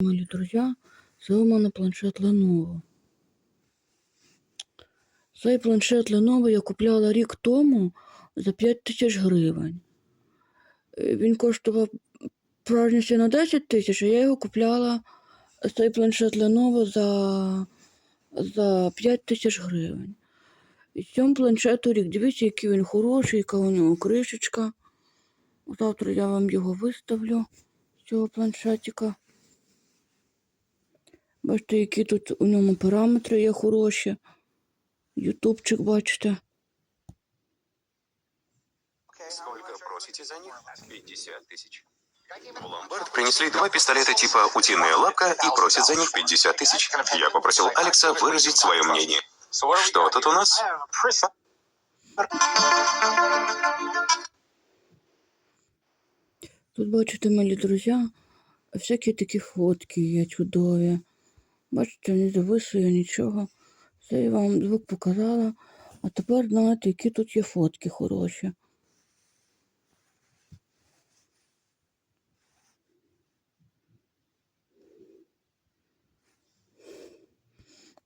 Друзі, це у мене планшет Lenovo. Цей планшет Lenovo я купляла рік тому за 5 тисяч гривень. Е, Він коштував праздності на 10 тисяч, а я його купляла цей планшет Lenovo за, за 5 тисяч гривень. І цьому планшету рік, дивіться, який він хороший, яка у нього кришечка. Завтра я вам його виставлю, цього планшетика. Бачите, які тут у ньому параметри є хороші. Ютубчик, бачите. Сколько просите за них? 50 тысяч. В ломбард принесли два пистолета типа «Утиная лапка» и просят за них 50 тысяч. Я попросил Алекса выразить свое мнение. Что тут у нас? Тут бачите, милі друзі, всякі такі фотки є чудові. Бачите, не зависує нічого. Це я вам звук показала. А тепер знаєте, які тут є фотки хороші.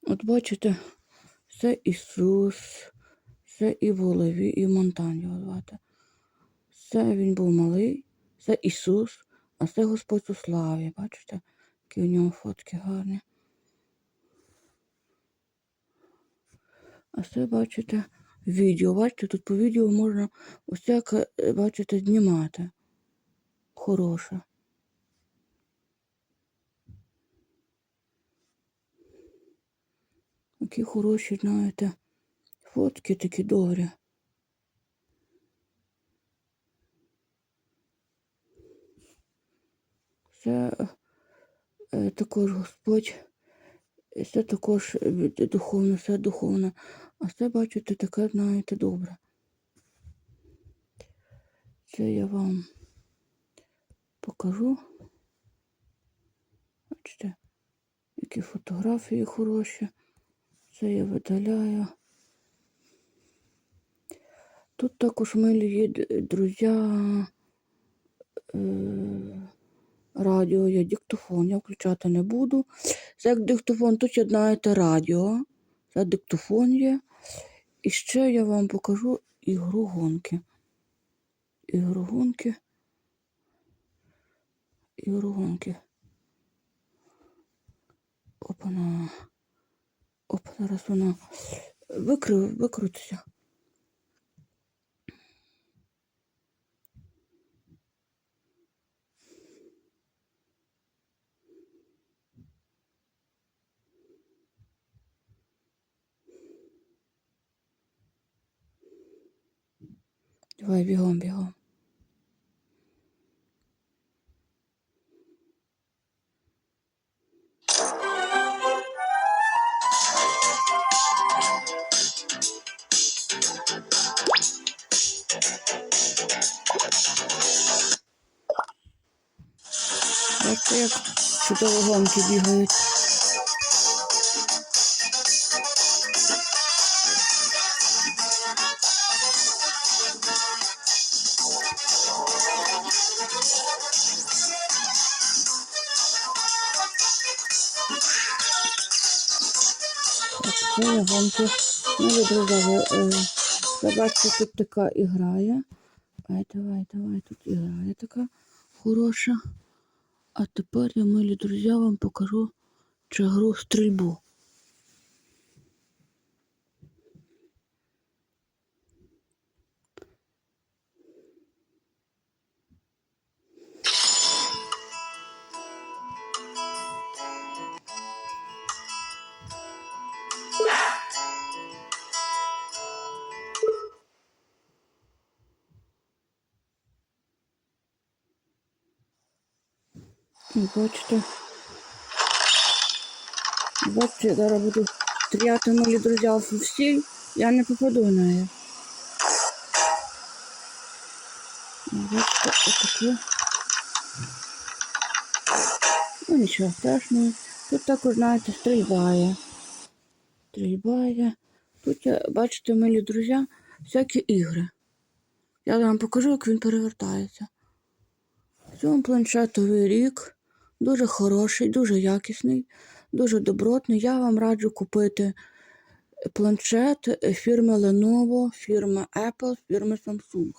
От бачите, це Ісус, це і в голові, і його звати. Це він був малий, це Ісус, а це Господь у славі. Бачите, які у нього фотки гарні. А це, бачите, відео. Бачите, тут по відео можна усяке, е, бачите, знімати. Хороше. Які хороші, знаєте, фотки такі добрі. Це е, також Господь, це також від- духовне, все духовне. А це, бачите, таке, знаєте, добре. Це я вам покажу. Бачите, які фотографії хороші. Це я видаляю. Тут також милі є друзі. Е- радіо є диктофон. Я включати не буду. Це як диктофон, тут є, знаєте, радіо. Це диктофон є. І ще я вам покажу ігру гонки. Ігру гонки. Ігру гонки. Опана. Опа, зараз вона викрив, викрутиться. Давай бігом, бігом. Як чудово гонки бігають. Так, це я гонки. Ну, ви, друзі, бачите, тут така ігра є. Ай, давай, давай, тут і є така хороша. А тепер я, милі друзі, вам покажу чагру гру стрільбу. І Бачите. Бачите, я зараз буду стріляти милі друзі всі. Я не попаду на неї. Бачите, отаке. Ну нічого страшного. Тут також, знаєте, стрільба є. Стрільба є. Тут, бачите, милі друзі, всякі ігри. Я вам покажу, як він перевертається. В цьому планшетовий рік Дуже хороший, дуже якісний, дуже добротний. Я вам раджу купити планшет фірми Lenovo, фірми Apple, фірми Samsung.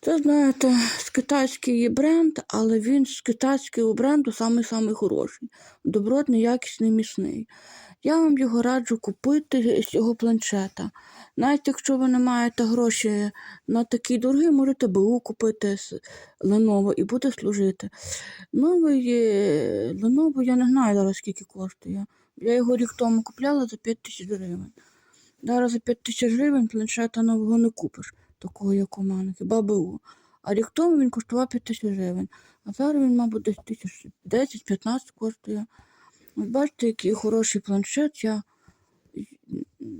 Це, знаєте, з китайський бренд, але він з китайського бренду самий-самий хороший. Добротний, якісний, міцний. Я вам його раджу купити з цього планшета. Навіть якщо ви не маєте гроші на такий дорогий, можете БУ купити з Lenovo і буде служити. Новий Lenovo я не знаю зараз скільки коштує. Я його рік тому купляла за 5 тисяч гривень. Зараз за 5 тисяч гривень планшета нового не купиш, такого як у мене, хіба БУ. А рік тому він коштував 5 тисяч гривень. А зараз він, мабуть, десь тисяч 10-15 коштує. От бачите, який хороший планшет. Я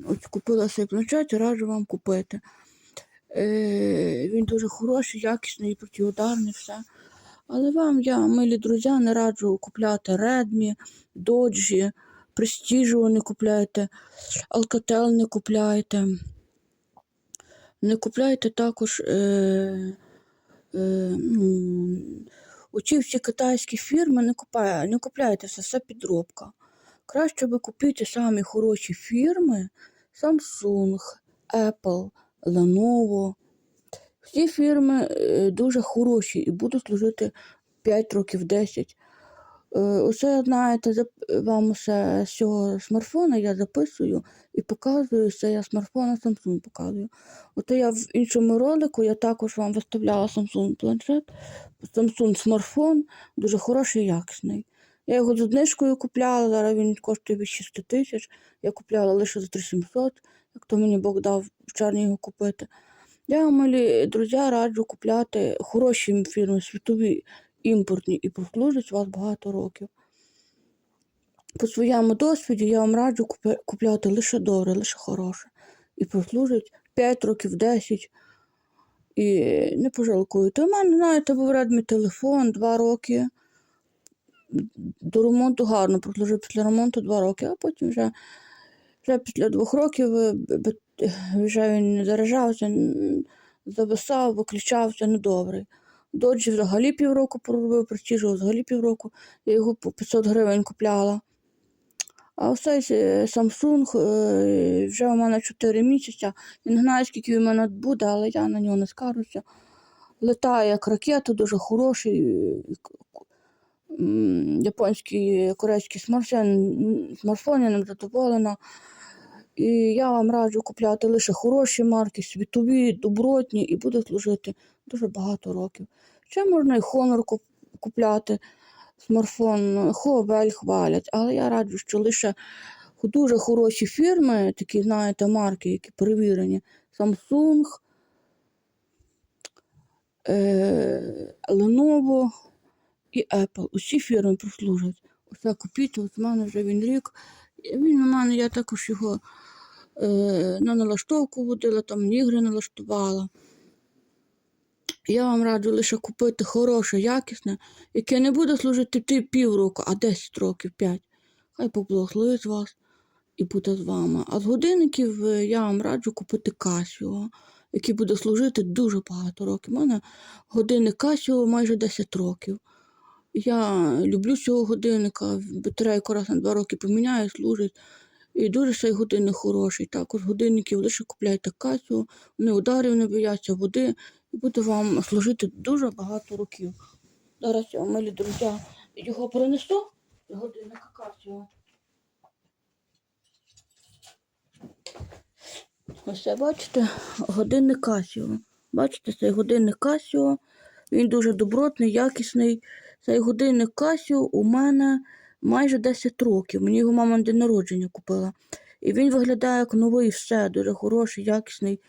ось купила цей планшет і раджу вам купити. Е, він дуже хороший, якісний, протиударний, все. Але вам я, милі друзі, не раджу купляти Redmi, Dodge, Prestige не купляйте, Alcatel не купляйте. Не купляйте також е, е, ну, оці всі китайські фірми, не, купає, не купляйте все, все підробка. Краще ви купіть самі хороші фірми Samsung, Apple, Lenovo. Всі фірми е, дуже хороші і будуть служити 5 років 10. Е, Оце, знаєте, вам все з цього смартфона я записую і показую, це я смартфона Samsung показую. Ото я в іншому ролику я також вам виставляла Samsung планшет, Samsung смартфон, дуже хороший якісний. Я його з знижкою купляла, зараз він коштує від 6 тисяч. Я купляла лише за 3700, як то мені Бог дав в червні його купити. Я милі друзі, раджу купляти хороші фірми, світові імпортні і прослужать вас багато років. По своєму досвіді я вам раджу купляти лише добре, лише хороше. І прослужить 5 років, 10. І не пожалкуєте. У мене, знаєте, був Redmi телефон 2 роки. До ремонту гарно прослужив після ремонту 2 роки, а потім вже, вже після двох років е, вже він не заряджався, зависав, виключався недобрий. Доджі взагалі півроку проробив, Prestige взагалі півроку. Я його по 500 гривень купляла. А ось цей е, Samsung е, вже у мене 4 місяці. Я не знаю, скільки він мене буде, але я на нього не скаржуся. Летає як ракета, дуже хороший. е, Японський корейський смартфон, смартфон, я ним задоволена. І я вам раджу купляти лише хороші марки, світові, добротні, і буде служити дуже багато років. Ще можна і Honor купляти смартфон, Huawei хвалять, але я раджу, що лише дуже хороші фірми, такі, знаєте, марки, які перевірені, Samsung, е, Lenovo і Apple. Усі фірми прослужать. Оце купіть, от в мене вже він рік. Він у мене, я також його е, на налаштовку водила, там ігри налаштувала. Я вам раджу лише купити хороше, якісне, яке не буде служити ти півроку, а 10 років, 5. Хай поблагословить вас і буде з вами. А з годинників е, я вам раджу купити Casio, який буде служити дуже багато років. У мене годинник Casio майже 10 років. Я люблю цього годинника, батарейку раз на 2 роки поміняю, служить. І дуже цей годинник хороший. Також годинників лише купляйте Casio, вони ударів не бояться води буде вам служити дуже багато років. Зараз милі друзі, його принесу, годинника Casio. Ось це, бачите, годинник Casio. Бачите, цей годинник Casio. Він дуже добротний, якісний. Цей годинник Casio у мене майже 10 років. Мені його мама на день народження купила. І він виглядає як новий, все, дуже хороший, якісний,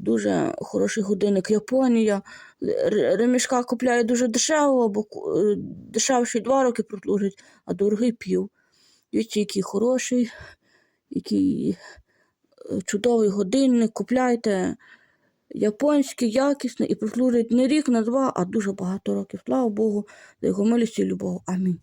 дуже хороший годинник. Японія. Ремішка купляє дуже дешево, бо е, дешевший 2 роки прослужить, а дорогий пів. Дивіться, який хороший, який е, чудовий годинник. Купляйте японський, якісний і прослужить не рік, не два, а дуже багато років. Слава Богу, за його милість і любов. Амінь.